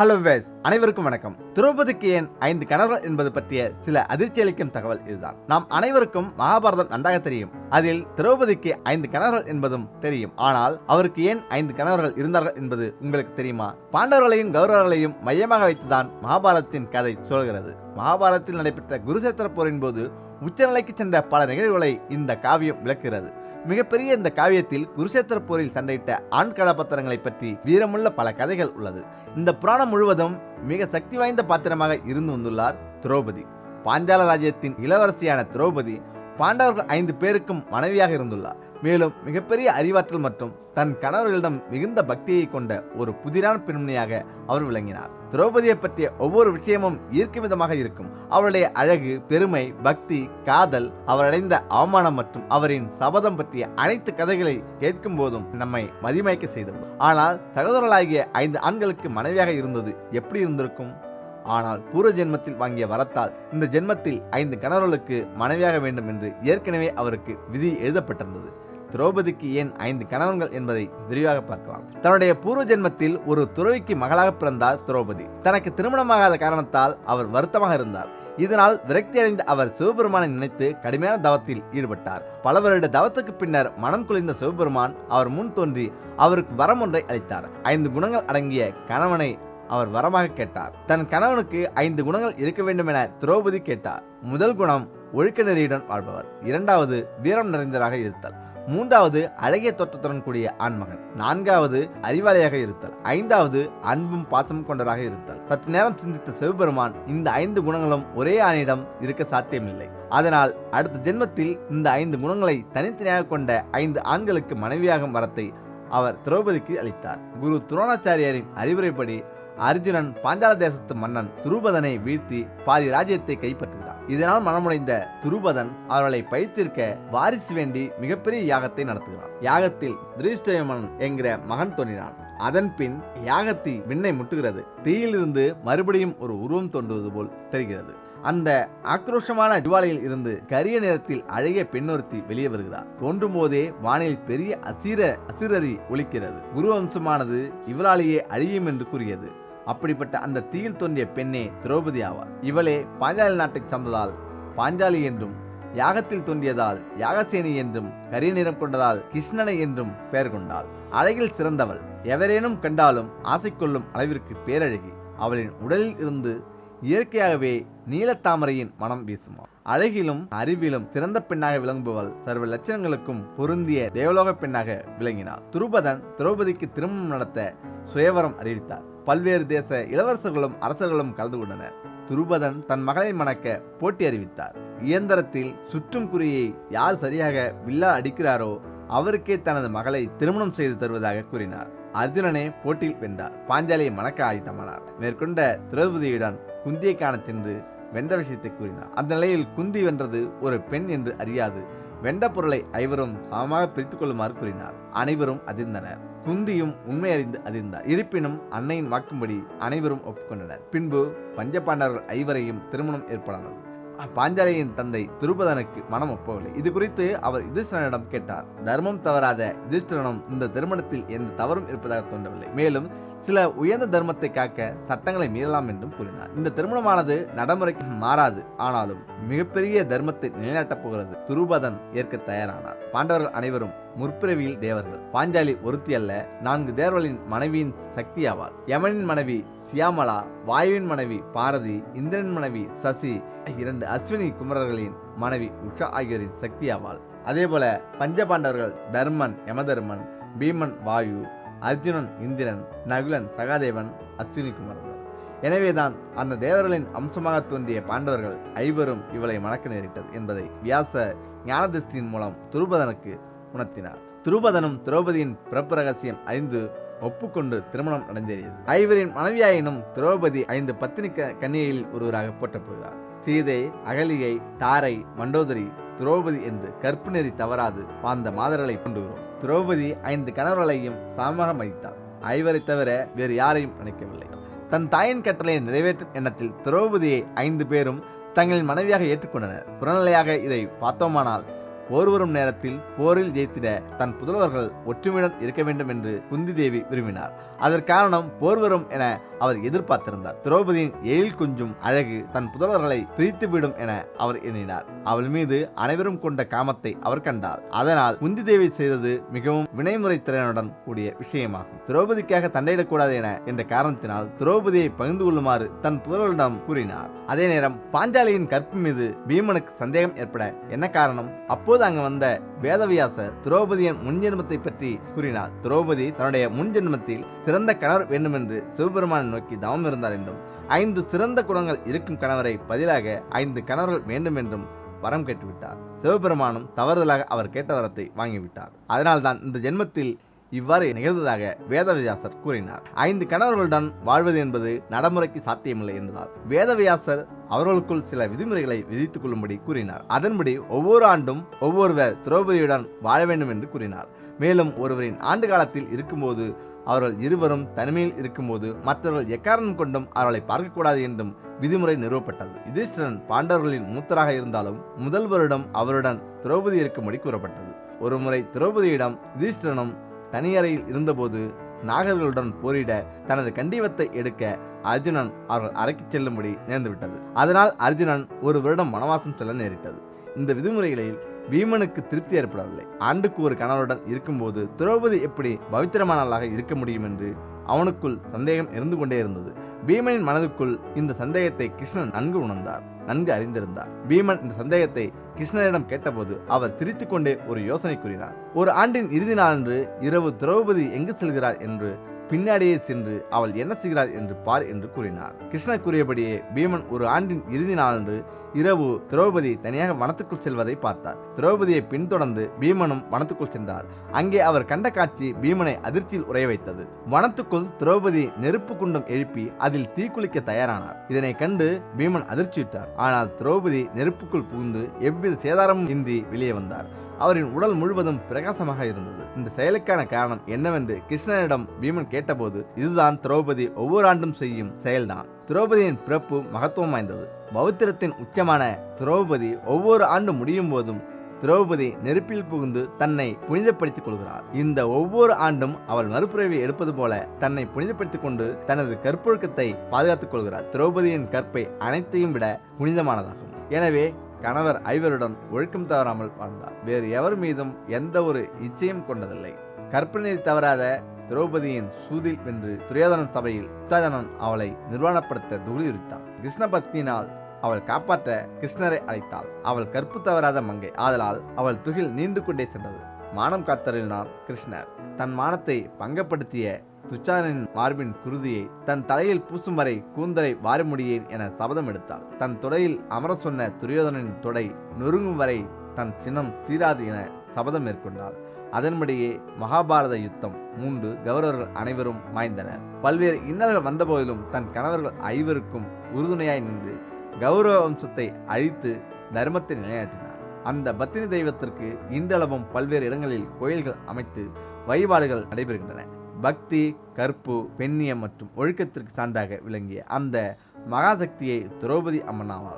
Hello ways அனைவருக்கும் வணக்கம். திரௌபதிக்கு ஏன் ஐந்து கணவர்கள் என்பது பற்றிய சில அதிர்ச்சி அளிக்கும் தகவல் இதுதான். நாம் அனைவருக்கும் மகாபாரதம் நன்றாக தெரியும். அதில் திரௌபதிக்கு ஐந்து கணவர்கள் என்பதும் தெரியும். ஆனால் அவருக்கு ஏன் ஐந்து கணவர்கள் இருந்தார்கள் என்பது உங்களுக்கு தெரியுமா? பாண்டவர்களையும் கௌரவர்களையும் மையமாக வைத்துதான் மகாபாரதத்தின் கதை சொல்கிறது. மகாபாரதத்தில் நடைபெற்ற குருசேத்திர போரின் போது உச்சநிலைக்கு சென்ற பல நிகழ்வுகளை இந்த காவியம் விளக்குகிறது. மிகப்பெரிய இந்த காவியத்தில் குருஷேத்திர போரில் சண்டையிட்ட ஆண் கதாபாத்திரங்களை பற்றி வீரமுள்ள பல கதைகள் உள்ளது. இந்த புராணம் முழுவதும் மிக சக்தி வாய்ந்த பாத்திரமாக இருந்து வந்துள்ளார் திரௌபதி. பாஞ்சால ராஜ்யத்தின் இளவரசியான திரௌபதி பாண்டவர்கள் ஐந்து பேருக்கும் மனைவியாக இருந்துள்ளார். மேலும் மிகப்பெரிய அறிவாற்றல் மற்றும் தன் கணவர்களிடம் மிகுந்த பக்தியை கொண்ட ஒரு புதிரான பெண்மணியாக அவர் விளங்கினார். திரௌபதியை பற்றிய ஒவ்வொரு விஷயமும் ஈர்க்கும் விதமாக இருக்கும். அவருடைய அழகு பெருமை பக்தி காதல் அவர் அடைந்த அவமானம் மற்றும் அவரின் சபதம் பற்றிய அனைத்து கதைகளை கேட்கும் போதும் நம்மை மதிமயக்க செய்தது ஆனால் சகோதரர்களாகிய ஐந்து ஆண்களுக்கு மனைவியாக இருந்தது எப்படி இருந்திருக்கும்? ஆனால் பூர்வ ஜென்மத்தில் வாங்கிய வரத்தால் இந்த ஜென்மத்தில் ஐந்து கணவர்களுக்கு மனைவியாக வேண்டும் என்று ஏற்கனவே அவருக்கு விதி எழுதப்பட்டிருந்தது. திரௌபதிக்கு ஏன் ஐந்து கணவன்கள் என்பதை விரிவாக பார்க்கலாம். தன்னுடைய பூர்வ ஜென்மத்தில் ஒரு துறவிக்கு மகளாக பிறந்தார் திரௌபதி. தனக்கு திருமணமாகாத காரணத்தால் அவர் வருத்தமாக இருந்தார். இதனால் விரக்தி அடைந்த அவர் சிவபெருமானை நினைத்து கடுமையான தவத்தில் ஈடுபட்டார். பல வருட தவத்துக்கு பின்னர் மனம் குளிர்ந்த சிவபெருமான் அவர் முன் தோன்றி அவருக்கு வரம் ஒன்றை அளித்தார். ஐந்து குணங்கள் அடங்கிய கணவனை அவர் வரமாக கேட்டார். தன் கணவனுக்கு ஐந்து குணங்கள் இருக்க வேண்டும் என திரௌபதி கேட்டார். முதல் குணம் ஒழுக்க நெறியுடன் வாழ்பவர். இரண்டாவது வீரம் நிறைந்ததாக இருத்தல். மூன்றாவது அழகிய தோற்றத்துடன் கூடிய ஆண்மகன். நான்காவது அறிவாளியாக இருத்தல். ஐந்தாவது அன்பும் பாசமும் கொண்டதாக இருத்தல். சற்று நேரம் சிந்தித்த சிவபெருமான் இந்த ஐந்து குணங்களும் ஒரே ஆணிடம் இருக்க சாத்தியமில்லை. அதனால் அடுத்த ஜென்மத்தில் இந்த ஐந்து குணங்களை தனித்தனியாக கொண்ட ஐந்து ஆண்களுக்கு மனைவியாகும் வரத்தை அவர் திரௌபதிக்கு அளித்தார். குரு துரோணாச்சாரியரின் அறிவுரைப்படி அர்ஜுனன் பாஞ்சால தேசத்து மன்னன் துருபதனை வீழ்த்தி பாதி ராஜ்யத்தை கைப்பற்றுகிறான். இதனால் மனமுடைந்த துருபதன் அவர்களை பழித்திருக்க வாரிசு வேண்டி மிகப்பெரிய யாகத்தை நடத்துகிறான். யாகத்தில் திருஷ்டயமன் என்கிற மகன் தோன்றினான். அதன் பின் யாகத்தி விண்ணை முட்டுகிறது. தீயிலிருந்து மறுபடியும் ஒரு உருவம் தோன்றுவது போல் தெரிகிறது. அந்த ஆக்ரோஷமான ஜுவாலையில் இருந்து கரிய நிறத்தில் அழகிய பெண்ணொருத்தி வெளியே வருகிறார். தோன்றும் போதே வானில் பெரிய அசீர அசிரரி ஒலிக்கிறது. குருவம்சமானது இவராலேயே அழியும் என்று கூறியது. அப்படிப்பட்ட அந்த தீயில் தோன்றிய பெண்ணே திரௌபதி ஆவார் இவளே பாஞ்சாலி நாட்டைச் சார்ந்ததால் பாஞ்சாலி என்றும் யாகத்தில் தோன்றியதால் யாகசேனி என்றும் கரிய நிறம் கொண்டதால் கிருஷ்ணனை என்றும் பெயர் கொண்டாள். அழகில் சிறந்தவள். எவரேனும் கண்டாலும் ஆசை கொள்ளும் அளவிற்கு பேரழகி அவளின் உடலில் இருந்து இயற்கையாகவே நீலத்தாமரையின் மனம் வீசுமா? அழகிலும் அறிவிலும் சிறந்த பெண்ணாக விளங்குபவள் சர்வ லட்சணங்களுக்கும் பொருந்திய தேவலோக பெண்ணாக விளங்கினார் துருபதன் திரௌபதிக்கு திருமணம் நடத்த சுயவரம் அறிவித்தார். பல்வேறு தேச இளவரசர்களும் அரசர்களும் கலந்து கொண்டனர். துருபதன் தன் மகளை மணக்க போட்டி அறிவித்தார். இயந்திரத்தில் சுற்றும் குறியை யார் சரியாக வில்லா அடிக்கிறாரோ அவருக்கே தனது மகளை திருமணம் செய்து தருவதாக கூறினார். அர்ஜுனனே போட்டியில் வென்றார். பாஞ்சாலியை மணக்க ஆயுதமானார் மேற்கொண்ட திரௌபதியுடன் குந்தியை காண சென்று வென்ற விஷயத்தை கூறினார். அந்த நிலையில் குந்தி வென்றது ஒரு பெண் என்று அறியாது. வெண்ட பொருளை ஐவரும் சமமாக பிரித்துக் கொள்ளுமாறு கூறினார். அனைவரும் அதிர்ந்தனர். குந்தியும் உண்மை அறிந்து அதிர்ந்தார். இருப்பினும் அன்னையின் வாக்கும்படி அனைவரும் ஒப்புக்கொண்டனர். பின்பு பஞ்சபாண்டவர்கள் ஐவரையும் திருமணம் ஏற்படானது பாஞ்சாலியின் தந்தை துருபதனுக்கு மனம் ஒப்பவில்லை. இது குறித்து அவர் யுதிஷ்டனிடம் கேட்டார். தர்மம் தவறாத யுதிஷ்டனும் இந்த திருமணத்தில் எந்த தவறும் இருப்பதாக தோன்றவில்லை. மேலும் சில உயர்ந்த தர்மத்தை காக்க சட்டங்களை மீறலாம் என்றும் கூறினார். இந்த திருமணமானது நடைமுறைக்கு மாறாது. ஆனாலும் மிகப்பெரிய தர்மத்தை நிலைநாட்டப் போகிறது. துருபதன் ஏற்க தயாரானார். பாண்டவர்கள் அனைவரும் முற்பிறவியில் தேவர்கள். பாஞ்சாலி ஒருத்தி அல்ல நான்கு தேவர்களின் மனைவியின் சக்தி ஆவாள் யமனின் மனைவி சியாமலா வாயுவின் மனைவி பாரதி இந்திரன் மனைவி சசி இரண்டு அஸ்வினி குமரர்களின் மனைவி உஷா ஆகியோரின் சக்தி ஆவாள். அதேபோல பஞ்சபாண்டவர்கள் தர்மன் யமதர்மன் பீமன் வாயு அர்ஜுனன் இந்திரன் நகுலன் சகாதேவன் அஸ்வினி குமரன் எனவேதான் அந்த தேவர்களின் அம்சமாக தோன்றிய பாண்டவர்கள் ஐவரும் இவளை மணக்க நேரிட்டது என்பதை வியாச ஞானதிஷ்டியின் மூலம் துருபதனுக்கு உணர்த்தினார். துருபதனும் திரௌபதியின் பிறப்பு ரகசியம் அறிந்து ஒப்புக்கொண்டு திருமணம் நடந்தேறியது. ஐவரின் மனைவியாயினும் திரௌபதி ஐந்து பத்தினி க- கன்னிகையில் ஒருவராக போற்றப்படுகிறார் சீதை அகலிகை தாரை மண்டோதரி திரௌபதி என்று கற்பு நெறி தவறாது வாழ்ந்த மாதர்களை கொண்டுகிறோம் திரௌபதி ஐந்து கணவர்களையும் சமமாக மதித்தார். ஐவரை தவிர வேறு யாரையும் நினைக்கவில்லை தன் தாயின் கட்டளையை நிறைவேற்றும் எண்ணத்தில் திரௌபதியை ஐந்து பேரும் தங்களின் மனைவியாக ஏற்றுக்கொண்டனர். புறநிலையாக இதை பார்த்தோமானால் போர் வரும் நேரத்தில் போரில் ஜெயித்திட தன் புதல்வர்கள் ஒற்றுமையுடன் இருக்க வேண்டும் என்று குந்தி தேவி விரும்பினார். அதற்காரணம் போர் வரும் என அவர் எதிர்பார்த்திருந்தார். திரௌபதியின் எழில் குஞ்சும் அழகு தன் புதல்வர்களை பிரித்துவிடும் என அவர் எண்ணினார். அவள் மீது அனைவரும் கொண்ட காமத்தை அவர் கண்டார். அதனால் குந்தி தேவி செய்தது மிகவும் வினைமுறை திறனுடன் கூடிய விஷயமாகும். திரௌபதிக்காக தண்டையிடக்கூடாது என என்ற காரணத்தினால் திரௌபதியை பகிர்ந்து கொள்ளுமாறு தன் புதல்வரிடம் கூறினார். அதே நேரம் பாஞ்சாலியின் கற்பு மீது பீமனுக்கு சந்தேகம் ஏற்பட என்ன காரணம்? அப்போது அங்கு வந்த வேதவியாசர் திரௌபதியின் முன்ஜென்மத்தை பற்றி கூறினார். திரௌபதி தன்னுடைய முன்ஜென்மத்தில் சிறந்த கணவர் வேண்டுமென்று சிவபெருமானை நோக்கி தவம் இருந்தார் என்றும் ஐந்து சிறந்த குணங்கள் இருக்கும் கணவரை பதிலாக ஐந்து கணவர்கள் வேண்டும் என்றும் வரம் கேட்டுவிட்டார். சிவபெருமானும் தவறுதலாக அவர் கேட்ட வரத்தை வாங்கிவிட்டார். அதனால்தான் இந்த ஜென்மத்தில் இவ்வாறு நிகழ்ந்ததாக வேதவியாசர் கூறினார். ஐந்து கணவர்களுடன் வாழ்வது என்பது நடைமுறைக்கு சாத்தியமில்லை என்பதால் வேதவியாசர் அவர்களுக்குள் சில விதிமுறைகளை விதித்துக் கொள்ளும்படி கூறினார். அதன்படி ஒவ்வொரு ஆண்டும் ஒவ்வொருவர் திரௌபதியுடன் வாழ வேண்டும் என்று கூறினார். மேலும் ஒருவரின் ஆண்டு காலத்தில் இருக்கும்போது அவர்கள் இருவரும் தனிமையில் இருக்கும்போது மற்றவர்கள் எக்காரணம் கொண்டும் அவர்களை பார்க்கக்கூடாது என்றும் விதிமுறை நிறுவப்பட்டது. யுதிஷ்டிரன் பாண்டவர்களின் மூத்தராக இருந்தாலும் முதல்வரிடம் அவருடன் திரௌபதி இருக்கும்படி கூறப்பட்டது. ஒருமுறை திரௌபதியிடம் யுதிஷ்டிரனும் தனியறையில் இருந்தபோது நாகர்களுடன் போரிட தனது கண்டிவத்தை எடுக்க அர்ஜுனன் அவர்கள் அறைக்கு செல்லும்படி நேர்ந்துவிட்டது. அதனால் அர்ஜுனன் ஒரு வருடம் வனவாசம் செல்ல நேரிட்டது. இந்த விதிமுறைகளில் பீமனுக்கு திருப்தி ஏற்படவில்லை. ஆண்டுக்கு ஒரு கணவருடன் இருக்கும்போது திரௌபதி எப்படி பவித்திரமானவளாக இருக்க முடியும் என்று அவனுக்குள் சந்தேகம் இருந்து கொண்டே இருந்தது. பீமனின் மனதுக்குள் இந்த சந்தேகத்தை கிருஷ்ணன் நன்கு உணர்ந்தார். நன்கு அறிந்திருந்தார். பீமன் இந்த சந்தேகத்தை கிருஷ்ணனிடம் கேட்டபோது அவர் சிரித்துக்கொண்டே ஒரு யோசனை கூறினார். ஒரு ஆண்டின் இறுதி நாளன்று இரவு திரௌபதி எங்கு செல்கிறார் என்று பின்னாடியே சென்று அவள் என்ன செய்கிறாள் என்று பார் என்று கூறினார். கிருஷ்ணர் கூறியபடியே பீமன் ஒரு ஆண்டின் இறுதி நாளன்று இரவு திரௌபதி தனியாக வனத்துக்குள் செல்வதை பார்த்தார். திரௌபதியை பின்தொடர்ந்து பீமனும் வனத்துக்குள் சென்றார். அங்கே அவர் கண்ட காட்சி பீமனை அதிர்ச்சியில் உரைய வைத்தது. வனத்துக்குள் திரௌபதி நெருப்பு குண்டம் எழுப்பி அதில் தீக்குளிக்க தயாரானார். இதனை கண்டு பீமன் அதிர்ச்சியிட்டார் ஆனால் திரௌபதி நெருப்புக்குள் புகுந்து எவ்வித சேதாரமும் இன்றி வெளியே வந்தார். அவரின் உடல் முழுவதும் பிரகாசமாக இருந்தது. இந்த செயலுக்கான காரணம் என்னவென்று கிருஷ்ணனிடம் பீமன் கேட்டபோது இதுதான் திரௌபதி ஒவ்வொரு ஆண்டும் செய்யும் செயல்தான். திரௌபதியின் பிறப்பு மகத்துவம் வாய்ந்தது. பௌத்திரத்தின் உச்சமான திரௌபதி ஒவ்வொரு ஆண்டு முடியும் போதும் திரௌபதி நெருப்பில் புகுந்து தன்னை புனிதப்படுத்திக் கொள்கிறார். இந்த ஒவ்வொரு ஆண்டும் அவள் மறுபிறவி எடுப்பது போல தன்னை புனிதப்படுத்திக் கொண்டு தனது கற்பொழுக்கத்தை பாதுகாத்துக் கொள்கிறார். திரௌபதியின் கற்பை அனைத்தையும் விட புனிதமானதாகும். எனவே கணவர் ஐவருடன் ஒழுக்கம் தவறாமல் வாழ்ந்தார். வேறு எவர் மீதும் எந்த ஒரு இச்சையும் கொண்டதில்லை. கற்பனை தவறாத திரௌபதியின் சூதில் வென்று துரியோதனன் சபையில் உத்தாதனன் அவளை நிர்வாணப்படுத்த துளியுரித்தான் கிருஷ்ண பக்தியினால் அவள் காப்பாற்ற கிருஷ்ணரை அழைத்தாள். அவள் கற்பு தவறாத மங்கை. ஆதலால் அவள் துகில் நீண்டு கொண்டே சென்றது. மானம் காத்தருளினார் கிருஷ்ணர். தன் மானத்தை பங்கப்படுத்திய துச்சானின் மார்பின் குருதியை தன் தலையில் பூசும் வரை கூந்தலை வாரி முடியேன் என சபதம் எடுத்தாள். தன் துறையில் அமர சொன்ன துரியோதனின் தொடை நொறுங்கும் வரை தன் சினம் தீராது என சபதம் மேற்கொண்டாள். அதன்படியே மகாபாரத யுத்தம் மூன்று கௌரவர்கள் அனைவரும் மாய்ந்தனர். பல்வேறு இன்னல்கள் வந்தபோதிலும் தன் கணவர்கள் ஐவருக்கும் உறுதுணையாய் நின்று கௌரவ வம்சத்தை அழித்து தர்மத்தை நிலைநாட்டினார். அந்த பத்தினி தெய்வத்திற்கு இன்றளவும் பல்வேறு இடங்களில் கோயில்கள் அமைத்து வழிபாடுகள் நடைபெறுகின்றன. பக்தி கற்பு பெண்ணியம் மற்றும் ஒழுக்கத்திற்கு சான்றாக விளங்கிய அந்த மகாசக்தியை திரௌபதி அம்மன் ஆவார்.